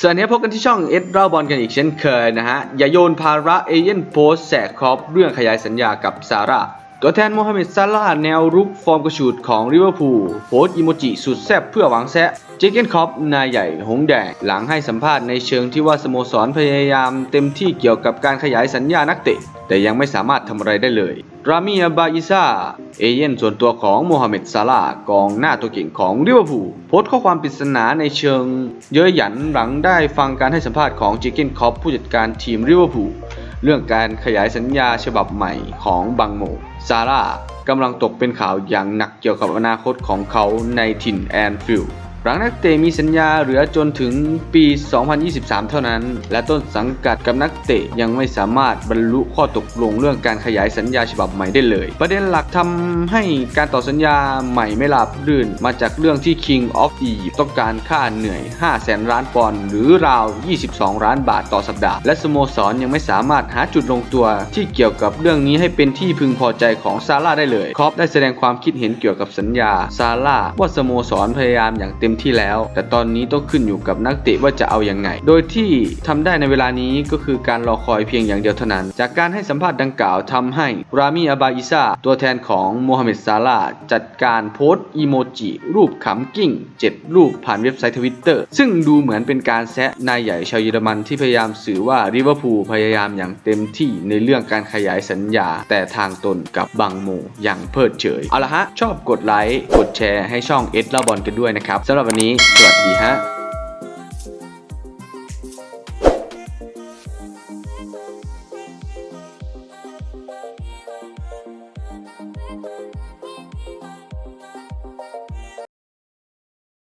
ส่วนนี้พบกันที่ช่องเอ็ดราบอลกันอีกเช่นเคยนะฮะ อย่าโยนภาระเอเย่นโพสแสกครอบเรื่องขยายสัญญากับซาร่า ตัวแทนโมฮัมเหม็ดซาราห์แนวรุกฟอร์มกระฉูดของริเวอร์พูลโพสต์อีโมจิสุดแซ่บเพื่อหวังแซะเจเกนคอปนายใหญ่หงแดง หลังให้สัมภาษณ์ในเชิงที่ว่าสโมสรพยายามเต็มที่เกี่ยวกับการขยายสัญญานักเตะ แต่ยังไม่สามารถทำอะไรได้เลยรามีอาบาอิซาเอเย่นส่วนตัวของโมฮัมเหม็ดซาลาห์กองหน้าตัวเก่งของลิเวอร์พูลโพสต์ข้อความปริศนาในเชิง เย้ยหยันหลังได้ฟังการให้สัมภาษณ์ของเจเกนคอปผู้จัดการทีมลิเวอร์พูล เรื่องการขยายสัญญาฉบับใหม่ของบังโมซาร่ากำลังตกเป็นข่าวอย่างหนักเกี่ยวกับอนาคตของเขาในถิ่นแอนฟิลด์ หลังนักเตะมีสัญญาเหลือจนถึงปี 2023 เท่านั้น และต้นสังกัดกับนักเตะยังไม่สามารถบรรลุข้อตกลงเรื่องการขยายสัญญาฉบับใหม่ได้เลย ประเด็นหลักทำให้การต่อสัญญาใหม่ไม่ราบรื่น มาจากเรื่องที่ King of Egypt ต้องการค่าเหนื่อย 5 แสนล้านปอนด์หรือราว 22 ล้านบาทต่อสัปดาห์ และสโมสรยังไม่สามารถหาจุดลงตัวที่เกี่ยวกับเรื่องนี้ให้เป็นที่พึงพอใจของซาร่าได้เลยครอปได้แสดงความคิดเห็นเกี่ยวกับสัญญาซาร่าว่าสโมสรพยายามอย่างเต็มที่แล้ว แต่ตอนนี้ต้องขึ้นอยู่กับนักเตะว่าจะเอาอย่างไง โดยที่ทำได้ในเวลานี้ก็คือการรอคอยเพียงอย่างเดียวเท่านั้น จากการให้สัมภาษณ์ดังกล่าวทำให้รามีอาบาอิซาตัวแทนของโมฮัมเหม็ดซาลาจัดการโพสต์อีโมจิรูปขำกิ้ง 7 รูปผ่านเว็บไซต์ทวิตเตอร์ซึ่งดูเหมือนเป็นการแซะนายใหญ่ชาวเยอรมันที่พยายามสื่อว่าริเวอร์พูลพยายามอย่างเต็มที่ในเรื่องการขยายสัญญา แต่ทางตนกับบังโมอย่างเพิดเฉยเอาละฮะชอบกดไลค์กดแชร์ให้ช่องเอ็ดลาบอลกันด้วยนะครับสำหรับวันนี้ สวัสดีฮะ